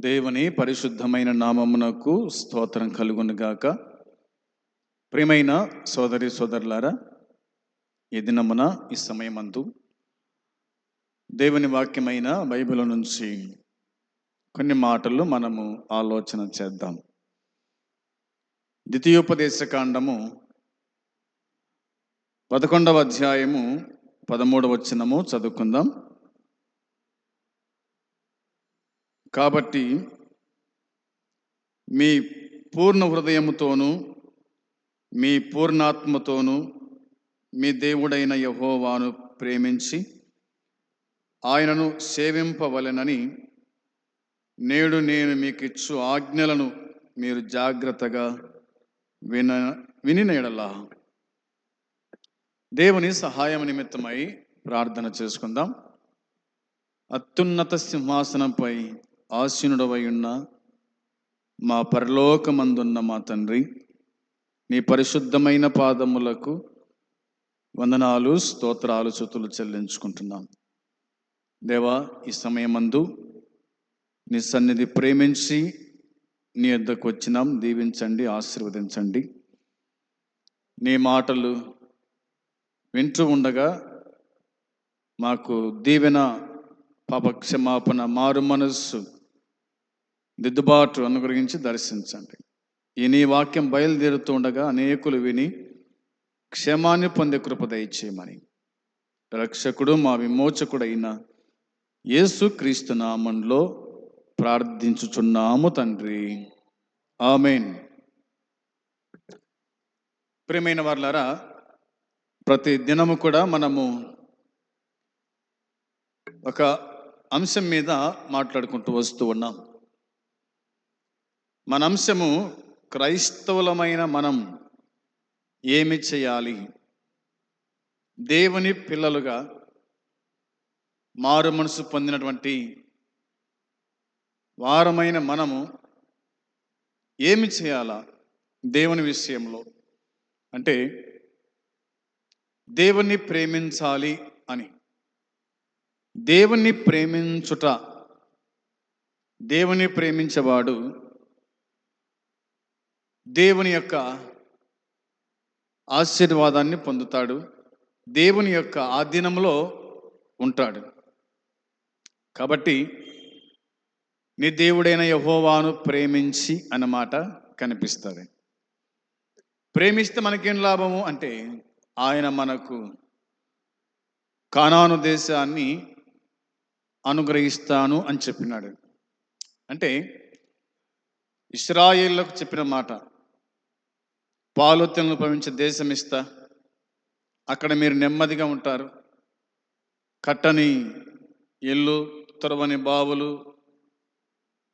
దేవుని పరిశుద్ధమైన నామమునకు స్తోత్రం కలుగునుగాక. ప్రియమైన సోదరి సోదరులారా ఈ దినమున ఈ సమయమందు దేవుని వాక్యమైన బైబిల్ నుంచి కొన్ని మాటలు మనము ఆలోచన చేద్దాం. ద్వితీయోపదేశ కాండము పదకొండవ అధ్యాయము పదమూడవచనము చదువుకుందాం. కాబట్టి మీ పూర్ణ హృదయముతోనూ మీ పూర్ణాత్మతోనూ మీ దేవుడైన యహోవాను ప్రేమించి ఆయనను సేవింపవలెనని నేడు నేను మీకు ఇచ్చు ఆజ్ఞలను మీరు జాగ్రత్తగా విన వినినయడలా దేవుని సహాయం నిమిత్తమై ప్రార్థన చేసుకుందాం. అత్యున్నత సింహాసనంపై ఆసీనుడవై ఉన్న మా పరలోకమందున్న మా తండ్రి నీ పరిశుద్ధమైన పాదములకు వందనాలు స్తోత్రాలు చుతులు చెల్లించుకుంటున్నాం. దేవా ఈ సమయమందు నీ సన్నిధి ప్రేమించి నీ వద్దకు వచ్చినాం. దీవించండి ఆశీర్వదించండి. నీ మాటలు వింటూ ఉండగా మాకు దీవెన పాపక్షమాపణ మారు మనస్సు దిద్దుబాటు అనుగ్రహించి దర్శించండి. ఈ నీ వాక్యం బయలుదేరుతూ ఉండగా అనేకులు విని క్షేమాన్ని పొందే కృప దయచేయమని. రక్షకుడు మా విమోచకుడైన యేసు క్రీస్తు నామంలో ప్రార్థించుచున్నాము తండ్రి. ఆమెన్. ప్రియమైన వాళ్ళారా ప్రతి దినము కూడా మనము ఒక అంశం మీద మాట్లాడుకుంటూ వస్తూ ఉన్నాం. మన అంశము క్రైస్తవులమైన మనం ఏమి చేయాలి? దేవుని పిల్లలుగా మారు మనసు పొందినటువంటి వారమైన మనము ఏమి చేయాలా దేవుని విషయంలో? అంటే దేవుణ్ణి ప్రేమించాలి అని. దేవుణ్ణి ప్రేమించుట దేవుని ప్రేమించేవాడు దేవుని యొక్క ఆశీర్వాదాన్ని పొందుతాడు. దేవుని యొక్క ఆధీనంలో ఉంటాడు. కాబట్టి నీ దేవుడైన యహోవాను ప్రేమించి అన్నమాట కనిపిస్తుంది. ప్రేమిస్తే మనకేం లాభము అంటే ఆయన మనకు కానాను దేశాన్ని అనుగ్రహిస్తాను అని చెప్పినాడు. అంటే ఇస్రాయిల్లకు చెప్పిన మాట పాలోత్యలను భవించే దేశం ఇస్తా. అక్కడ మీరు నెమ్మదిగా ఉంటారు. కట్టని ఇల్లు తొరవని బావులు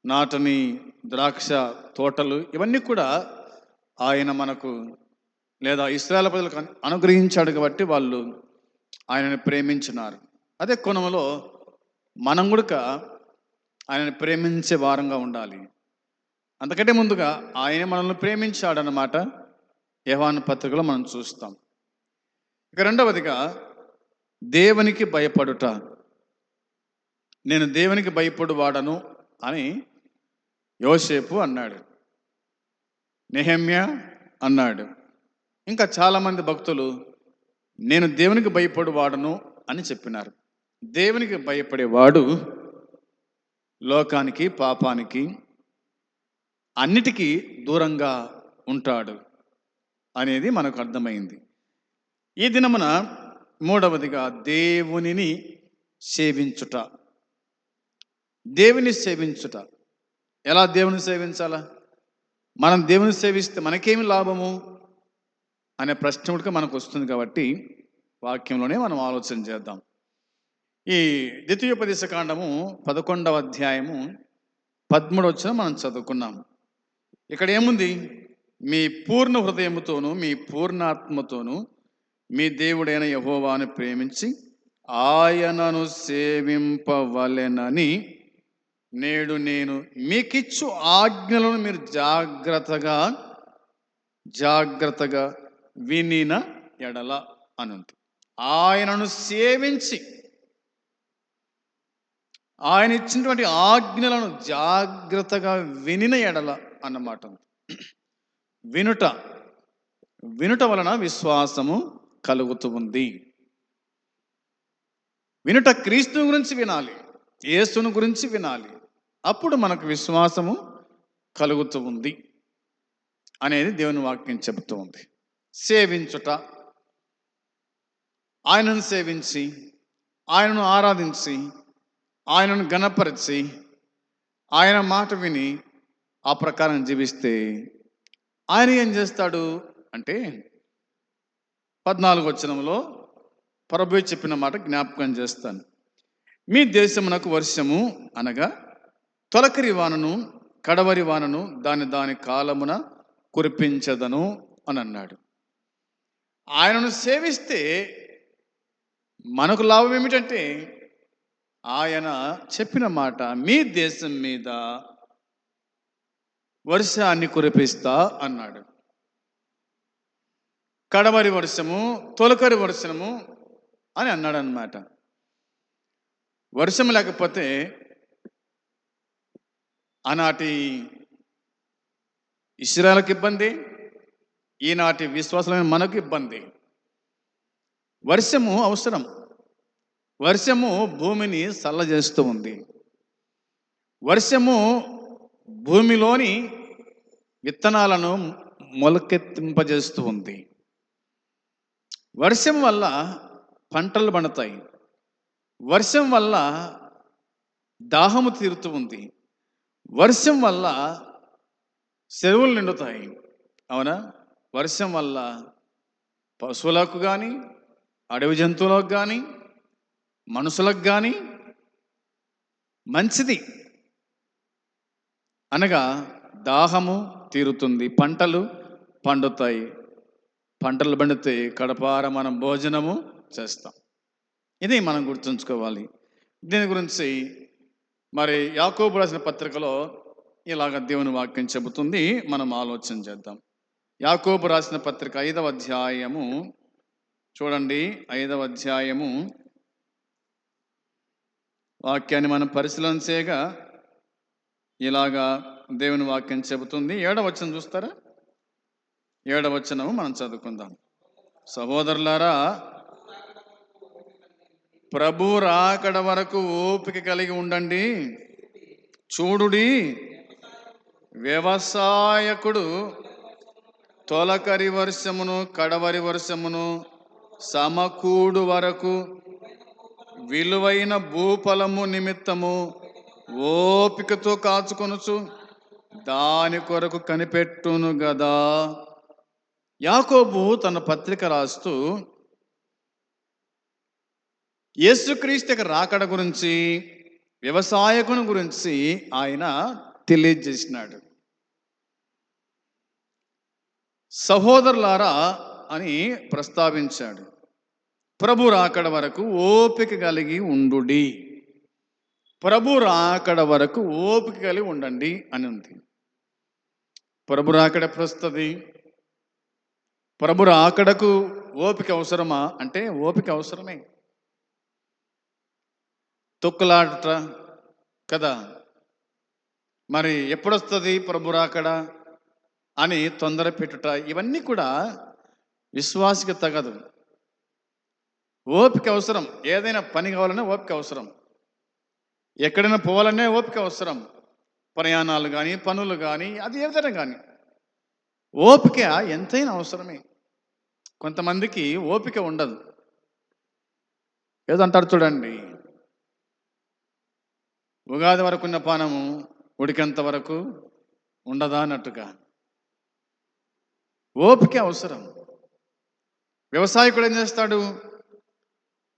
నాటని ద్రాక్ష తోటలు ఇవన్నీ కూడా ఆయన మనకు లేదా ఇస్రాయల్ ప్రజలకు అనుగ్రహించాడు కాబట్టి వాళ్ళు ఆయనని ప్రేమించినారు. అదే కోణంలో మనం కూడా ఆయనను ప్రేమించే వారంగా ఉండాలి. అంతకంటే ముందుగా ఆయన మనల్ని ప్రేమించాడన్నమాట. యవాన్ పత్రికలో మనం చూస్తాం. ఇక రెండవదిగా దేవునికి భయపడుట. నేను దేవునికి భయపడు వాడను అని యోసేపు అన్నాడు. నెహమ్య అన్నాడు. ఇంకా చాలామంది భక్తులు నేను దేవునికి భయపడు వాడను అని చెప్పినారు. దేవునికి భయపడేవాడు లోకానికి పాపానికి అన్నిటికీ దూరంగా ఉంటాడు. అనేది మనకు అర్థమైంది. ఈ దినమున మూడవదిగా దేవునిని సేవించుట. దేవుని సేవించుట. ఎలా దేవుని సేవించాలా? మనం దేవుని సేవిస్తే మనకేమి లాభము? అనే ప్రశ్న కూడా మనకు వస్తుంది కాబట్టి వాక్యంలోనే మనం ఆలోచన చేద్దాం. ఈ ద్వితీయోపదేశ కాండము పదకొండవ అధ్యాయము పదమూడు వచ్చిన మనం చదువుకున్నాం. ఇక్కడ ఏముంది? మీ పూర్ణ హృదయముతోను మీ పూర్ణాత్మతోను మీ దేవుడైన యహోవాను ప్రేమించి ఆయనను సేవింపవలెనని నేడు నేను మీకిచ్చు ఆజ్ఞలను మీరు జాగ్రత్తగా జాగ్రత్తగా వినిన ఎడల అనుంది. ఆయనను సేవించి ఆయన ఇచ్చినటువంటి ఆజ్ఞలను జాగ్రత్తగా వినిన ఎడల అన్నమాట. వినుట. వినుట వలన విశ్వాసము కలుగుతూ ఉంది. వినుట క్రీస్తు గురించి వినాలి యేసును గురించి వినాలి. అప్పుడు మనకు విశ్వాసము కలుగుతూ ఉంది అనేది దేవుని వాక్యం చెబుతూ ఉంది. సేవించుట. ఆయనను సేవించి ఆయనను ఆరాధించి ఆయనను గణపరిచి ఆయన మాట విని ఆ ప్రకారం జీవిస్తే ఆయన ఏం చేస్తాడు అంటే పద్నాలుగు వచనంలో ప్రభు చెప్పిన మాట జ్ఞాపకం చేస్తాను. మీ దేశమునకు వర్షము అనగా తొలకరి వానను కడవరి వానను దాని దాని కాలమున కురిపించదను అని అన్నాడు. ఆయనను సేవిస్తే మనకు లాభం ఏమిటంటే ఆయన చెప్పిన మాట మీ దేశం మీద వర్షాన్ని కురిపిస్తా అన్నాడు. కడవరి వర్షము తొలకరి వర్షము అని అన్నాడు అనమాట వర్షం లేకపోతే ఆనాటి ఇస్రాయలకు ఇబ్బంది ఈనాటి విశ్వాసమైన మనకు ఇబ్బంది. వర్షము అవసరం. వర్షము భూమిని చల్లజేస్తూ ఉంది. వర్షము భూమిలోని విత్తనాలను మొలకెత్తింపజేస్తూ ఉంది. వర్షం వల్ల పంటలు పండుతాయి. వర్షం వల్ల దాహము తీరుతూ ఉంది. వర్షం వల్ల చెరువులు నిండుతాయి. అవునా? వర్షం వల్ల పశువులకు కానీ అడవి జంతువులకు కానీ మనుషులకు కానీ మంచిది. అనగా దాహము తీరుతుంది పంటలు పండుతాయి. పంటలు పండితే కడపార మనం భోజనము చేస్తాం. ఇది మనం గుర్తుంచుకోవాలి. దీని గురించి మరి యాకోబు రాసిన పత్రికలో ఇలాగ దేవుని వాక్యం చెబుతుంది. మనం ఆలోచన చేద్దాం. యాకోబు రాసిన పత్రిక ఐదవ అధ్యాయము చూడండి ఐదవ అధ్యాయము. వాక్యాన్ని మనం పరిశీలన చేయగా ఇలాగా దేవుని వాక్యం చెబుతుంది. ఏడవచనం చూస్తారా? ఏడవచనము మనం చదువుకుందాం. సహోదరులారా ప్రభు రాకడ వరకు ఓపిక కలిగి ఉండండి. చూడుడి వ్యవసాయకుడు తొలకరి వర్షమును కడవరి వర్షమును సమకూడు వరకు విలువైన భూఫలము నిమిత్తము ఓపికతో కాచుకొనచ్చు దాని కొరకు కనిపెట్టును గదా. యాకోబు తన పత్రిక రాస్తూ యేసుక్రీస్తు యొక్క రాకడ గురించి వ్యవసాయకుని గురించి ఆయన తెలియజేసినాడు. సహోదరులారా అని ప్రస్తావించాడు. ప్రభు రాకడ వరకు ఓపిక కలిగి ఉండుడి. ప్రభు రాకడ వరకు ఓపిక కలిగి ఉండండి అని ఉంది. ప్రభు రాకడ ఎప్పుడు వస్తుంది ప్రభు రాకడకు ఓపిక అవసరమా? అంటే ఓపిక అవసరమే. తొక్కులాడట కదా. మరి ఎప్పుడొస్తుంది ప్రభు రాకడ అని తొందర పెట్టుట? ఇవన్నీ కూడా విశ్వాసిక తగదు. ఓపిక అవసరం. ఏదైనా పని కావాలన్నా ఓపిక అవసరం. ఎక్కడైనా పోవాలనే ఓపిక అవసరం. ప్రయాణాలు కానీ పనులు కానీ అది ఏదైనా కానీ ఓపిక ఎంతైనా అవసరమే. కొంతమందికి ఓపిక ఉండదు. ఏదంటారు చూడండి. ఉగాది వరకు ఉన్న పానము ఉడికేంత వరకు ఉండదా అన్నట్టుగా. ఓపిక అవసరం. వ్యవసాయకుడు ఏం చేస్తాడు?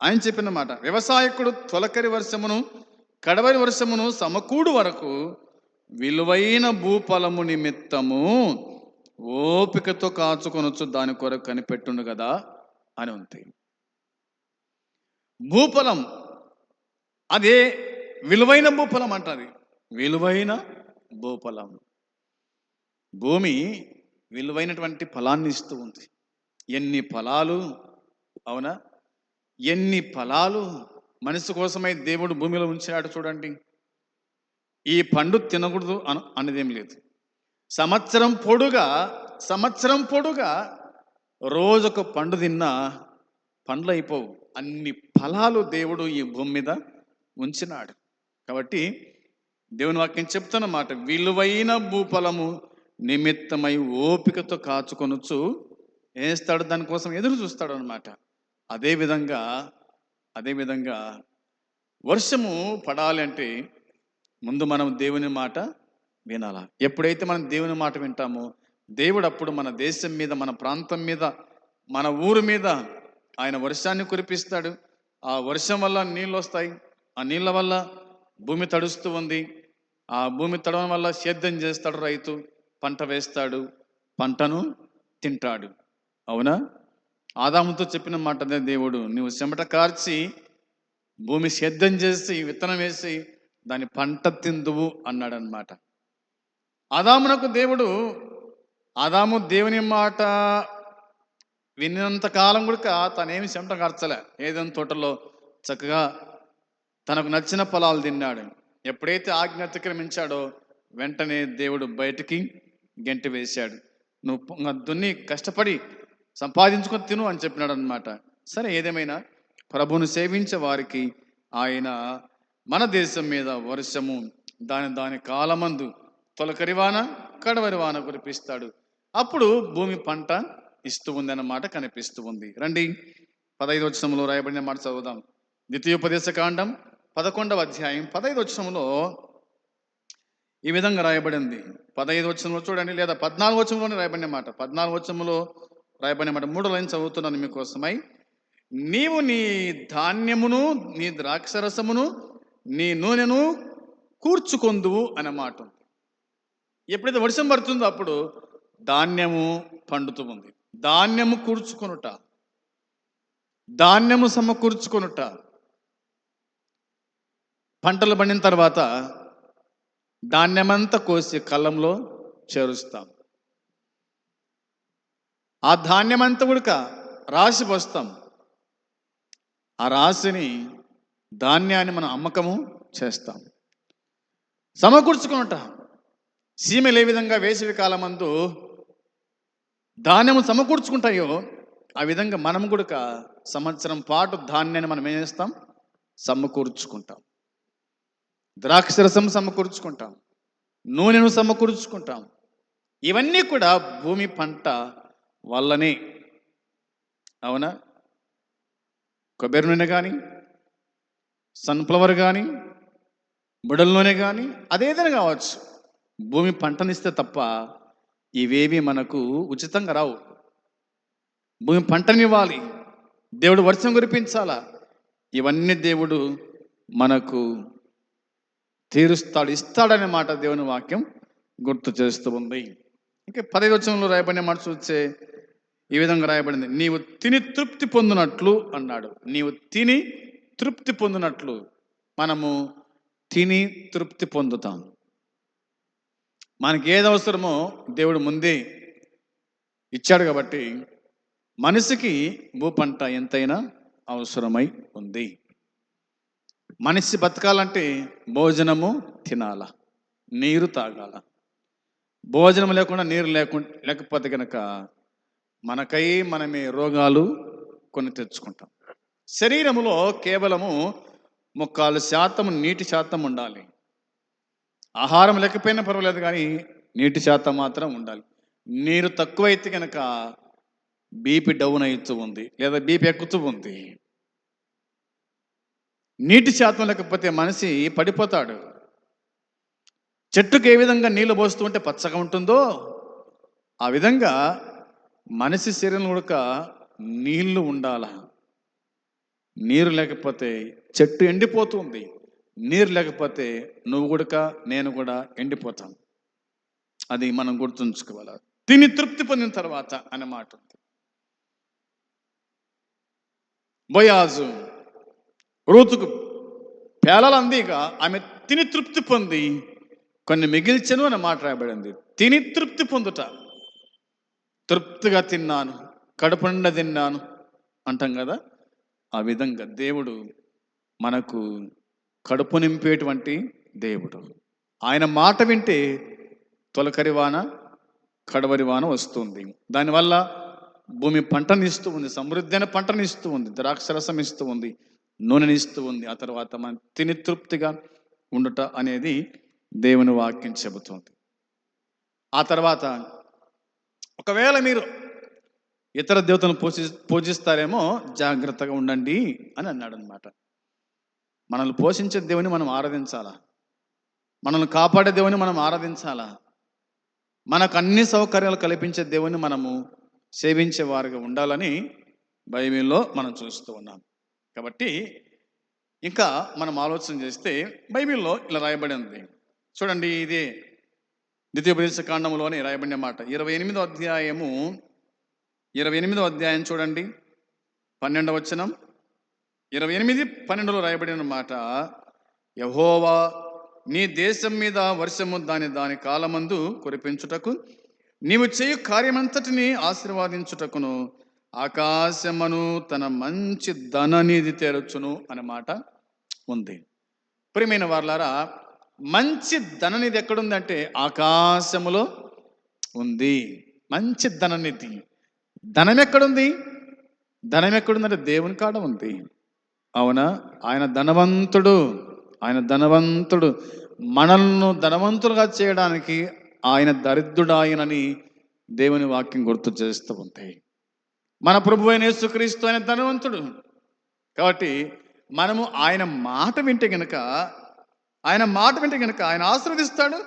ఆయన చెప్పిన మాట. వ్యవసాయకుడు తొలకరి వర్షమును కడవరి వర్షమును సమకూడు వరకు విలువైన భూఫలము నిమిత్తము ఓపికతో కాచుకొనొచ్చు దాని కొరకు కనిపెట్టుండు కదా అని ఉంది. భూఫలం అదే విలువైన భూఫలం అంటది. విలువైన భూఫలం భూమి విలువైనటువంటి ఫలాన్ని ఇస్తూ ఉంది. ఎన్ని ఫలాలు? అవునా? ఎన్ని ఫలాలు? మనిషి కోసమై దేవుడు భూమిలో ఉంచాడు చూడండి. ఈ పండు తినకూడదు అన అనేదేం లేదు. సంవత్సరం పొడుగా సంవత్సరం పొడుగా రోజొక పండు తిన్నా పండ్లు అయిపోవు. అన్ని ఫలాలు దేవుడు ఈ భూమి మీద ఉంచినాడు. కాబట్టి దేవుని వాక్యం చెప్తున్నమాట విలువైన భూఫలము నిమిత్తమై ఓపికతో కాచుకొనుచు వేస్తాడు దానికోసం ఎదురు చూస్తాడు అనమాట అదేవిధంగా అదేవిధంగా వర్షము పడాలి అంటే ముందు మనం దేవుని మాట వినాలా. ఎప్పుడైతే మనం దేవుని మాట వింటామో దేవుడు అప్పుడు మన దేశం మీద మన ప్రాంతం మీద మన ఊరు మీద ఆయన వర్షాన్ని కురిపిస్తాడు. ఆ వర్షం వల్ల నీళ్ళు వస్తాయి. ఆ నీళ్ళ వల్ల భూమి తడుస్తూ ఉంది. ఆ భూమి తడవడం వల్ల సేద్యం చేస్తాడు రైతు. పంట వేస్తాడు. పంటను తింటాడు. అవునా? ఆదాముతో చెప్పిన మాట అదే దేవుడు నువ్వు చెమట కార్చి భూమి సేద్యం చేసి విత్తనం వేసి దాని పంట తిందువు అన్నాడనమాట ఆదామునకు దేవుడు ఆదాము దేవుని మాట విన్నంత కాలం కూడా తనేమి చెమట కార్చలే. ఏదైనా తోటలో చక్కగా తనకు నచ్చిన పొలాలు తిన్నాడు. ఎప్పుడైతే ఆజ్ఞ అతిక్రమించాడో వెంటనే దేవుడు బయటికి గెంటి వేశాడు. నువ్వు దున్ని కష్టపడి సంపాదించుకొని తిను అని చెప్పినాడు అనమాట సరే ఏదేమైనా ప్రభును సేవించే వారికి ఆయన మన దేశం మీద వర్షము దాని దాని కాలమందు తొలకరి వాన కడవరి వాన కురిపిస్తాడు. అప్పుడు భూమి పంట ఇస్తూ ఉంది అన్నమాట కనిపిస్తూ ఉంది. రండి పదహైదు వచనంలో రాయబడిన మాట చదువుదాం. ద్వితీయోపదేశ కాండం పదకొండవ అధ్యాయం పదహైదు వచనంలో ఈ విధంగా రాయబడింది. పదహైదు వచనంలో చూడండి లేదా పద్నాలుగు వచనంలోనే రాయబడిన మాట. పద్నాలుగు వచనంలో రాయబడిన మాట మూడు లైన్ చదువుతున్నాను మీకోసమై. నీవు నీ ధాన్యమును నీ ద్రాక్షరసమును నీ నూనెను కూర్చుకొందువు అనే మాట ఉంది. ఎప్పుడైతే వర్షం పడుతుందో అప్పుడు ధాన్యము పండుతూ ఉంది. ధాన్యము కూర్చుకొనుట ధాన్యము సమకూర్చుకొనుట. పంటలు పండిన తర్వాత ధాన్యమంతా కోసి కళ్ళంలో చేరుస్తాం ఆ ధాన్యమంతా ఉడక రాసి పోస్తాం ఆ రాశిని ధాన్యాన్ని మనం అమ్మకము చేస్తాం. సమకూర్చుకుంటాం సీమలు ఏ విధంగా వేసవి కాలమందు ధాన్యము సమకూర్చుకుంటాయో ఆ విధంగా మనం కూడక సంవత్సరం పాటు ధాన్యాన్ని మనం ఏం చేస్తాం? సమకూర్చుకుంటాం. ద్రాక్షరసం సమకూర్చుకుంటాం. నూనెను సమకూర్చుకుంటాం. ఇవన్నీ కూడా భూమి పంట వల్లనే అవునా? కొబ్బరి నూనె కానీ సన్ఫ్లవర్ కానీ బుడల నూనె కానీ అదేదైనా కావచ్చు. భూమి పంటనిస్తే తప్ప ఇవేవి మనకు ఉచితంగా రావు. భూమి పంటనివ్వాలి. దేవుడు వర్షం కురిపించాలా? ఇవన్నీ దేవుడు మనకు తీరుస్తాడు ఇస్తాడనే మాట దేవుని వాక్యం గుర్తు చేస్తూ ఉంది. ఇంకా పదవి వచనంలో రాయబడిన మాట చూస్తే ఈ విధంగా రాయబడింది. నీవు తిని తృప్తి పొందినట్లు అన్నాడు. నీవు తిని తృప్తి పొందినట్లు మనము తిని తృప్తి పొందుతాం. మనకి ఏది అవసరమో దేవుడు ముందే ఇచ్చాడు కాబట్టి మనిషికి భూపంట ఎంతైనా అవసరమై ఉంది. మనిషి బతకాలంటే భోజనము తినాల నీరు తాగాల. భోజనం లేకుండా నీరు లేకుండా లేకపోతే కనుక మనకై మనమే రోగాలు కొని తెచ్చుకుంటాం. శరీరములో కేవలము ముక్కాలు శాతం నీటి శాతం ఉండాలి. ఆహారం లేకపోయినా పర్వాలేదు కానీ నీటి శాతం మాత్రం ఉండాలి. నీరు తక్కువైతే కనుక బీపీ డౌన్ అవుతూ ఉంది లేదా బీపీ ఎక్కుతూ ఉంది. నీటి శాతం లేకపోతే మనిషి పడిపోతాడు. చెట్టుకు ఏ విధంగా నీళ్ళు పోస్తూ ఉంటే పచ్చగా ఉంటుందో ఆ విధంగా మనిషి శరీరం ఉడక నీళ్ళు ఉండాల. నీరు లేకపోతే చెట్టు ఎండిపోతుంది. నీరు లేకపోతే నువ్వు గుడక నేను కూడా ఎండిపోతాం. అది మనం గుర్తుంచుకోవాలి. తిని తృప్తి పొందిన తర్వాత అనే మాట ఉంది. బొయాజు రూతుకు పేలలందిగా ఆమె తిని తృప్తి పొంది కొన్ని మిగిల్చను అని మాట రాయబడింది. తిని తృప్తి పొందుట. తృప్తిగా తిన్నాను కడుపు నిండా తిన్నాను అంటాం కదా? ఆ విధంగా దేవుడు మనకు కడుపు నింపేటువంటి దేవుడు. ఆయన మాట వింటే తొలకరి వాన కడవరి వాన వస్తుంది. దానివల్ల భూమి పంటనిస్తూ ఉంది సమృద్ధి అయిన పంటనిస్తూ ఉంది ద్రాక్షరసం ఇస్తూ ఉంది నూనెనిస్తూ ఉంది. ఆ తర్వాత మనం తిని తృప్తిగా ఉండుట అనేది దేవుని వాక్యం చెబుతుంది. ఆ తర్వాత ఒకవేళ మీరు ఇతర దేవతలను పూజి పూజిస్తారేమో జాగ్రత్తగా ఉండండి అని అన్నాడు అనమాట మనల్ని పోషించే దేవుని మనం ఆరాధించాలా? మనల్ని కాపాడే దేవుని మనం ఆరాధించాలా? మనకు అన్ని సౌకర్యాలు కల్పించే దేవుని మనము సేవించే వారిగా ఉండాలని బైబిల్లో మనం చూస్తూ ఉన్నాం. కాబట్టి ఇంకా మనం ఆలోచన చేస్తే బైబిల్లో ఇలా రాయబడి ఉంది. చూడండి ఇది ద్వితీయోపదేశ కాండంలోనే రాయబడిన మాట. ఇరవై ఎనిమిదో అధ్యాయము ఇరవై ఎనిమిదో అధ్యాయం చూడండి. పన్నెండవ వచనం. ఇరవై ఎనిమిది పన్నెండులో రాయబడిన మాట యహోవా నీ దేశం మీద వర్షము దాని దాని కాలమందు కురిపించుటకు నీవు చేయు కార్యమంతటిని ఆశీర్వాదించుటకును ఆకాశమును తన మంచి ధననిధి తెరచును అనే మాట ఉంది. ప్రియమైన వార్లారా మంచి ధననిధి ఎక్కడుందంటే ఆకాశములో ఉంది. మంచి ధననిధి. ధనం ఎక్కడుంది? ధనం ఎక్కడుందంటే దేవుని కాడ ఉంది. అవునా? ఆయన ధనవంతుడు. ఆయన ధనవంతుడు. మనల్ని ధనవంతులుగా చేయడానికి ఆయన దరిద్రుడాయనని దేవుని వాక్యం గుర్తు చేస్తూ ఉంది. మన ప్రభు అయిన యేసుక్రీస్తు ఆయన ధనవంతుడు. కాబట్టి మనము ఆయన మాట వింటే గనుక ఆయన మాట వింటే కనుక ఆయన ఆశీర్వదిస్తాడు.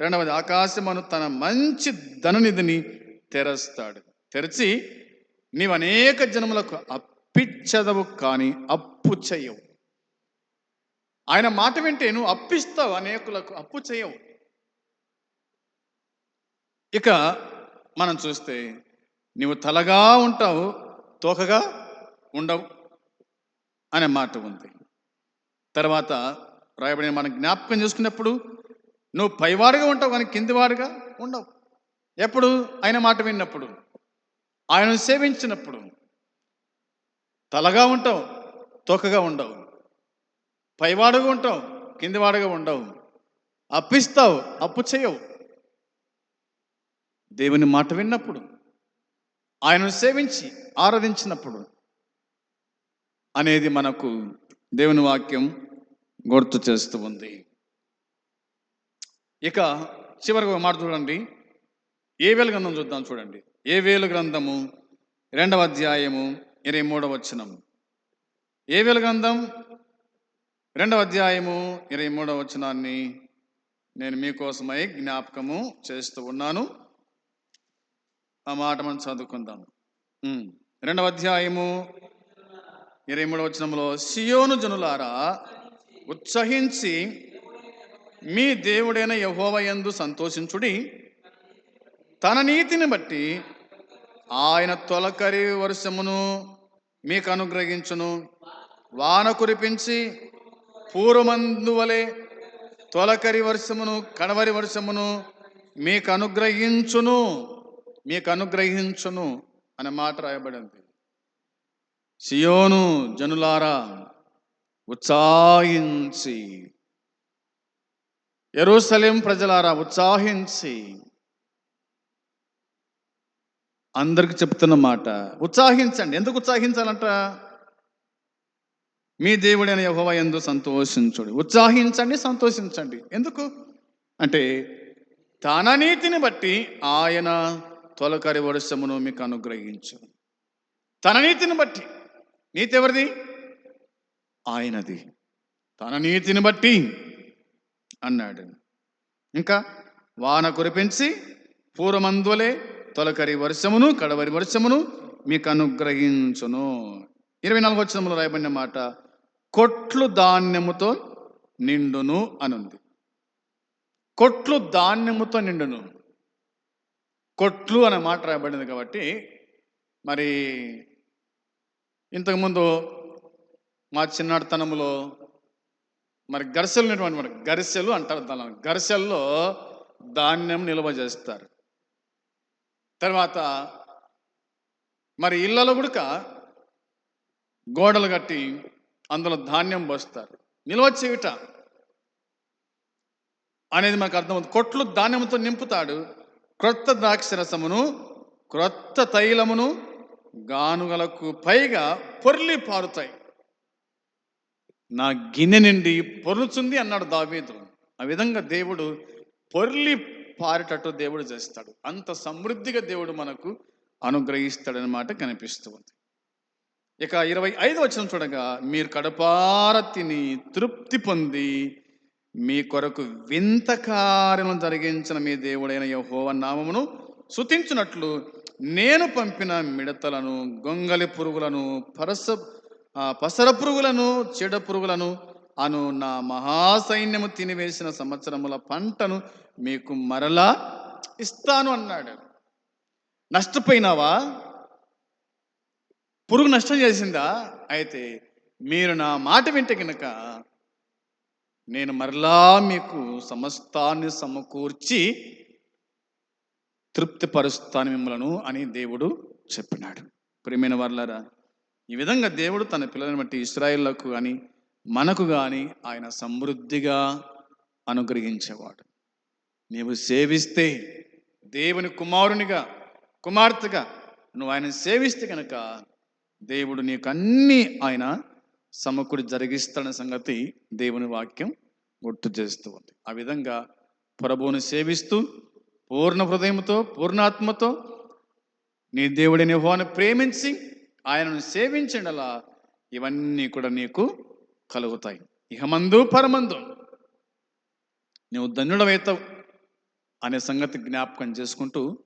రెండవది ఆకాశమను తన మంచి ధననిధిని తెరస్తాడు. తెరిచి నీవు అనేక జనములకు అప్పిచ్చదవు కానీ అప్పు చేయవు. ఆయన మాట వింటే నువ్వు అప్పిస్తావు అనేకులకు అప్పు చేయవు. ఇక మనం చూస్తే నీవు తలగా ఉంటావు తోకగా ఉండవు అనే మాట ఉంది. తర్వాత రాయబడిన మనం జ్ఞాపకం చేసుకున్నప్పుడు నువ్వు పైవాడుగా ఉంటావు కానీ కిందివాడుగా ఉండవు. ఎప్పుడు? ఆయన మాట విన్నప్పుడు. ఆయనను సేవించినప్పుడు. తలగా ఉంటావు తోకగా ఉండవు. పైవాడుగా ఉంటావు కిందివాడుగా ఉండవు. అప్పిస్తావు అప్పు చేయవు. దేవుని మాట విన్నప్పుడు ఆయనను సేవించి ఆరాధించినప్పుడు అనేది మనకు దేవుని వాక్యం గుర్తు చేస్తూ ఉంది. ఇక చివరికి ఒక మాట చూడండి. ఏ వేలు గ్రంథం చూద్దాం చూడండి. ఏ వేలు గ్రంథము? రెండవ అధ్యాయము ఇరవై మూడవ వచనము ఏ వేలు గ్రంథం? రెండవ అధ్యాయము ఇరవై మూడవ వచనాన్ని నేను మీకోసమై జ్ఞాపకము చేస్తూ ఉన్నాను. ఆ మాట మనం చదువుకుందాం. రెండవ అధ్యాయము ఇరవై మూడవ వచనంలో సియోను జనులారా ఉత్సహించి మీ దేవుడైన యహోవయందు సంతోషించుడి. తన నీతిని బట్టి ఆయన తొలకరి వర్షమును మీకు అనుగ్రహించును. వాన కురిపించి పూర్వమందు వలె తొలకరి వర్షమును కడవరి వర్షమును మీకు అనుగ్రహించును. మీకు అనుగ్రహించును అనే మాట రాయబడింది. సియోను జనులారా ఉత్సాహించి. ఎరుసలేం ప్రజలారా ఉత్సాహించి. అందరికి చెప్తున్న మాట ఉత్సాహించండి. ఎందుకు ఉత్సాహించాలంట? మీ దేవుడైన యహోవ ఎందు సంతోషించుడు. ఉత్సాహించండి సంతోషించండి. ఎందుకు? అంటే తన నీతిని బట్టి ఆయన తొలకరి వరుసమును మీకు అనుగ్రహించు తన నీతిని బట్టి. నీతి ఎవరిది? ఆయనది. తన నీతిని బట్టి అన్నాడు. ఇంకా వాన కురిపించి పూర్వమందులే తొలకరి వర్షమును కడవరి వర్షమును మీకు అనుగ్రహించును. ఇరవై నాలుగు వచ్చినములు రాయబడిన మాట కొట్లు ధాన్యముతో నిండును అనుంది. కొట్లు ధాన్యముతో నిండును కొట్లు అనే మాట రాయబడింది కాబట్టి మరి ఇంతకుముందు మా చిన్నతనంలో మరి గరిసెలు ఉన్నటువంటి మరి గరిసెలు అంటారు దాని గరిసెల్లో ధాన్యం నిల్వ చేస్తారు. తర్వాత మరి ఇళ్ళలో కూడా గోడలు కట్టి అందులో ధాన్యం పోస్తారు. నిల్వ చేయుట అనేది మనకు అర్థమవుతుంది. కొట్లు ధాన్యంతో నింపుతాడు. క్రొత్త ద్రాక్షరసమును క్రొత్త తైలమును గానుగలకు పైగా పొర్లి పారుతాయి. నా గిన్నె నిండి పొర్లుచుంది అన్నాడు దావీదు. ఆ విధంగా దేవుడు పొర్లి పారేటట్టు దేవుడు చేస్తాడు. అంత సమృద్ధిగా దేవుడు మనకు అనుగ్రహిస్తాడనమాట కనిపిస్తుంది కనిపిస్తూ ఉంది. ఇక ఇరవై ఐదు వచ్చిన చూడగా మీరు కడపార తిని తృప్తి పొంది మీ కొరకు వింత కార్యములను జరిగించిన మీ దేవుడైన యహోవ నామమును శుతించినట్లు నేను పంపిన మిడతలను గొంగలి పురుగులను పరస పసర పురుగులను చెడ పురుగులను అను నా మహాసైన్యము తినివేసిన సంవత్సరముల పంటను మీకు మరలా ఇస్తాను అన్నాడు. నష్టపోయినావా? పురుగు నష్టం చేసిందా? అయితే మీరు నా మాట వింటే కనుక నేను మరలా మీకు సమస్తాన్ని సమకూర్చి తృప్తిపరుస్తాను మిమ్మలను అని దేవుడు చెప్పినాడు. ప్రియమైన వర్లారా ఈ విధంగా దేవుడు తన పిల్లలను బట్టి ఇస్రాయిల్లకు కానీ మనకు కానీ ఆయన సమృద్ధిగా అనుగ్రహించేవాడు. నీవు సేవిస్తే దేవుని కుమారునిగా కుమార్తెగా నువ్వు ఆయన సేవిస్తే కనుక దేవుడు నీకు అన్ని ఆయన సమకుడు జరిగిస్తాడన్న సంగతి దేవుని వాక్యం గుర్తు చేస్తూ ఉంది. ఆ విధంగా ప్రభువుని సేవిస్తూ పూర్ణ హృదయంతో పూర్ణాత్మతో నీ దేవుడిని హోను ప్రేమించి ఆయనను సేవించడలా ఇవన్నీ కూడా నీకు కలుగుతాయి. ఇహమందు పరమందు నువ్వు ధన్యుడవైతావు అనే సంగతి జ్ఞాపకం చేసుకుంటూ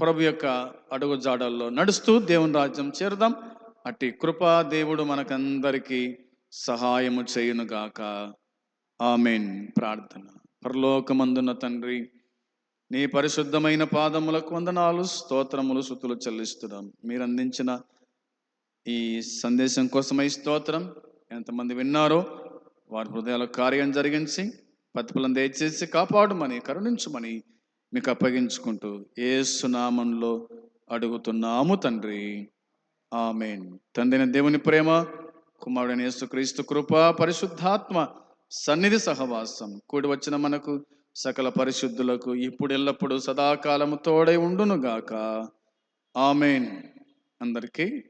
ప్రభు యొక్క అడుగు జాడల్లో నడుస్తూ దేవుని రాజ్యం చేరుదాం. అట్టి కృపా దేవుడు మనకందరికీ సహాయము చేయునుగాక. ఆమెన్. ప్రార్థన. పరలోకమందున్న తండ్రి నీ పరిశుద్ధమైన పాదములకు వందనాలు స్తోత్రములు సుతులు చెల్లిస్తున్నాం. మీరు అందించిన ఈ సందేశం కోసమై స్తోత్రం ఎంతమంది విన్నారో వారి హృదయాల కార్యం జరిగించి ప్రతిఫలం దయచేసి కాపాడుమని కరుణించుమని మీకు అప్పగించుకుంటూ ఏ సునామంలో అడుగుతున్నాము తండ్రి. ఆమెన్. తండ్రిన దేవుని ప్రేమ కుమారుడైన యేసుక్రీస్తు కృప పరిశుద్ధాత్మ సన్నిధి సహవాసం కూడి వచ్చిన మనకు సకల పరిశుద్ధులకు ఇప్పుడు ఎల్లప్పుడూ సదాకాలము తోడై ఉండునుగాక. ఆమెన్. అందరికీ